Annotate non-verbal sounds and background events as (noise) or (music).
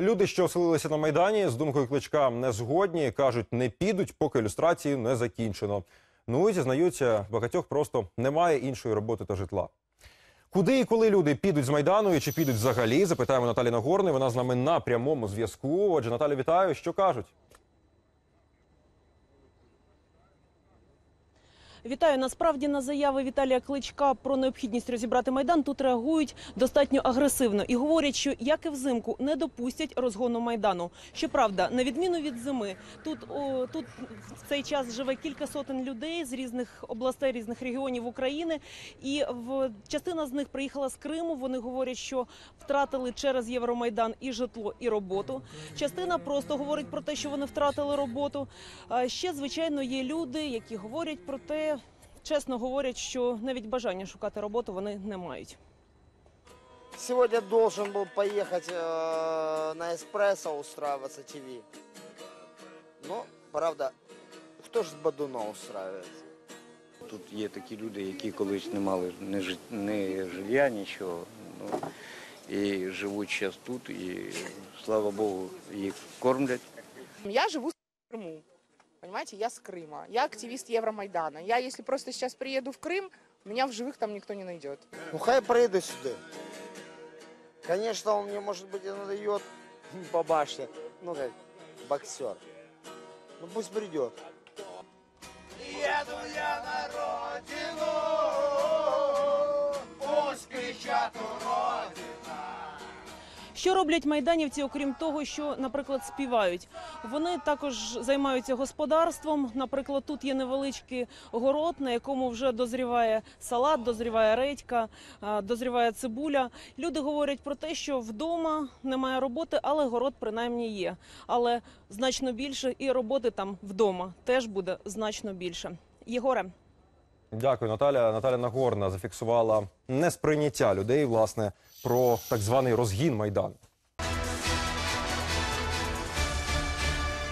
Люди, що оселилися на майдані, з думкою кличка не згодні, кажуть, не підуть, поки ілюстрації не закінчено. Ну і зізнаються, багатьох просто немає іншої роботи та житла. Куди і коли люди підуть з майдану і чи підуть взагалі? Запитаємо Наталі Нагорний. Вона з нами на прямому зв'язку. Отже, Наталі, вітаю. Що кажуть? Вітаю. Насправді на заяви Віталія Кличка про необхідність розібрати майдан тут реагують достатньо агресивно і говорять, що як і взимку не допустять розгону майдану. Щоправда, на відміну від зими, тут о, тут в цей час живе кілька сотень людей з різних областей, різних регіонів України, і в частина з них приїхала з Криму. Вони говорять, що втратили через Євромайдан і житло, і роботу. Частина просто говорить про те, що вони втратили роботу. Ще, звичайно, є люди, які говорять про те, чесно говорять, що навіть бажання шукати роботу вони не мають. Сегодня должен был поехать э, на эспрессо устраиваться ТВ. Но, правда, кто же с Бадуна устраивается? Тут є такі люди, які колись не мали ні, жит- ні жилья, нічого. Ну, і живуть зараз тут, і слава Богу, їх кормлять. Я живу в Крыму. Понимаете, я с Крыма. Я активист Евромайдана. Я, если просто сейчас приеду в Крым, меня в живых там никто не найдет. Ну, хай приедет сюда. Конечно, он мне, может быть, и надает (laughs) по башне. Ну, как боксер. Ну, пусть придет. Еду я на родину, Що роблять майданівці, окрім того, що, наприклад, співають? Вони також займаються господарством. Наприклад, тут є невеличкий город, на якому вже дозріває салат, дозріває редька, дозріває цибуля. Люди говорять про те, що вдома немає роботи, але город принаймні є. Але значно більше і роботи там вдома теж буде значно більше. Єгоре. Дякую, Наталя. Наталя Нагорна зафіксувала несприйняття людей, власне, про так званий розгін майдану.